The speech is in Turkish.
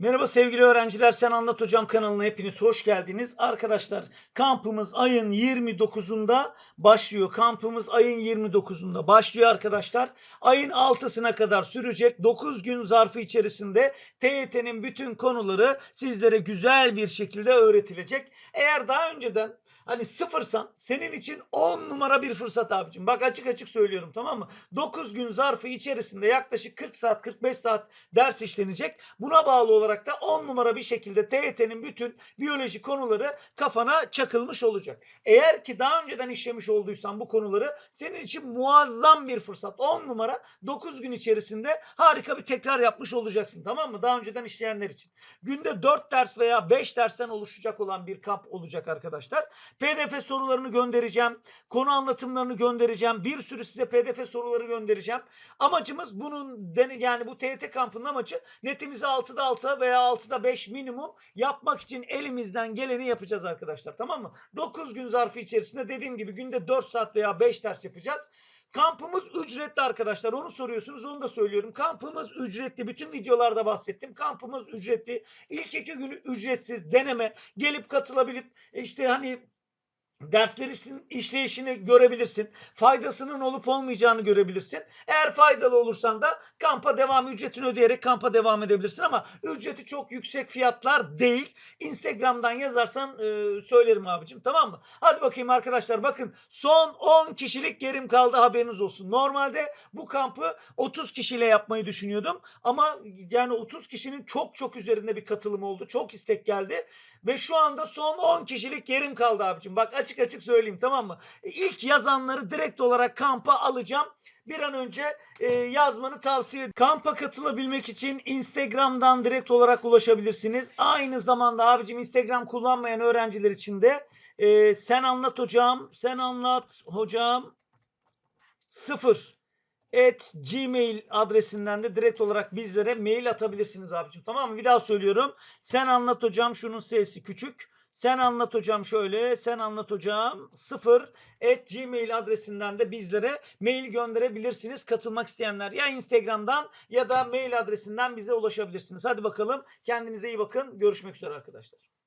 Merhaba sevgili öğrenciler. Sen Anlat Hocam kanalına hepiniz hoş geldiniz. Arkadaşlar kampımız ayın 29'unda başlıyor. Kampımız ayın 29'unda başlıyor arkadaşlar. Ayın 6'sına kadar sürecek. 9 gün zarfı içerisinde TYT'nin bütün konuları sizlere güzel bir şekilde öğretilecek. Eğer daha önceden hani sıfırsan senin için 10 numara bir fırsat abicim. Bak açık açık söylüyorum tamam mı? 9 gün zarfı içerisinde yaklaşık 40 saat 45 saat ders işlenecek. Buna bağlı olarak da 10 numara bir şekilde TYT'nin bütün biyoloji konuları kafana çakılmış olacak. Eğer ki daha önceden işlemiş olduysan bu konuları senin için muazzam bir fırsat. 10 numara 9 gün içerisinde harika bir tekrar yapmış olacaksın tamam mı? Daha önceden işleyenler için. Günde 4 ders veya 5 dersten oluşacak olan bir kamp olacak arkadaşlar. PDF sorularını göndereceğim. Konu anlatımlarını göndereceğim. Bir sürü size PDF soruları göndereceğim. Amacımız bunun yani bu TYT kampının amacı netimizi 6'da 6 veya 6'da 5 minimum yapmak için elimizden geleni yapacağız arkadaşlar. Tamam mı? 9 gün zarfı içerisinde dediğim gibi günde 4 saat veya 5 ders yapacağız. Kampımız ücretli arkadaşlar. Onu soruyorsunuz. Onu da söylüyorum. Kampımız ücretli. Bütün videolarda bahsettim. Kampımız ücretli. İlk iki günü ücretsiz deneme. Gelip katılabilip işte hani derslerin işleyişini görebilirsin. Faydasının olup olmayacağını görebilirsin. Eğer faydalı olursan da kampa devam ücretini ödeyerek kampa devam edebilirsin ama ücreti çok yüksek fiyatlar değil. Instagram'dan yazarsan e, söylerim abicim tamam mı? Hadi bakayım arkadaşlar bakın son 10 kişilik yerim kaldı haberiniz olsun. Normalde bu kampı 30 kişiyle yapmayı düşünüyordum ama yani 30 kişinin çok çok üzerinde bir katılım oldu. Çok istek geldi ve şu anda son 10 kişilik yerim kaldı abicim. Bak açık açık söyleyeyim tamam mı? E, İlk yazanları direkt olarak kampa alacağım. Bir an önce e, yazmanı tavsiye ederim. Kampa katılabilmek için Instagram'dan direkt olarak ulaşabilirsiniz. Aynı zamanda abicim Instagram kullanmayan öğrenciler için de e, sen anlat hocam, sen anlat hocam 0 at gmail adresinden de direkt olarak bizlere mail atabilirsiniz abicim. Tamam mı? Bir daha söylüyorum. Sen anlat hocam şunun sesi küçük. Sen anlat hocam şöyle. Sen anlat hocam 0 at gmail adresinden de bizlere mail gönderebilirsiniz. Katılmak isteyenler ya Instagram'dan ya da mail adresinden bize ulaşabilirsiniz. Hadi bakalım. Kendinize iyi bakın. Görüşmek üzere arkadaşlar.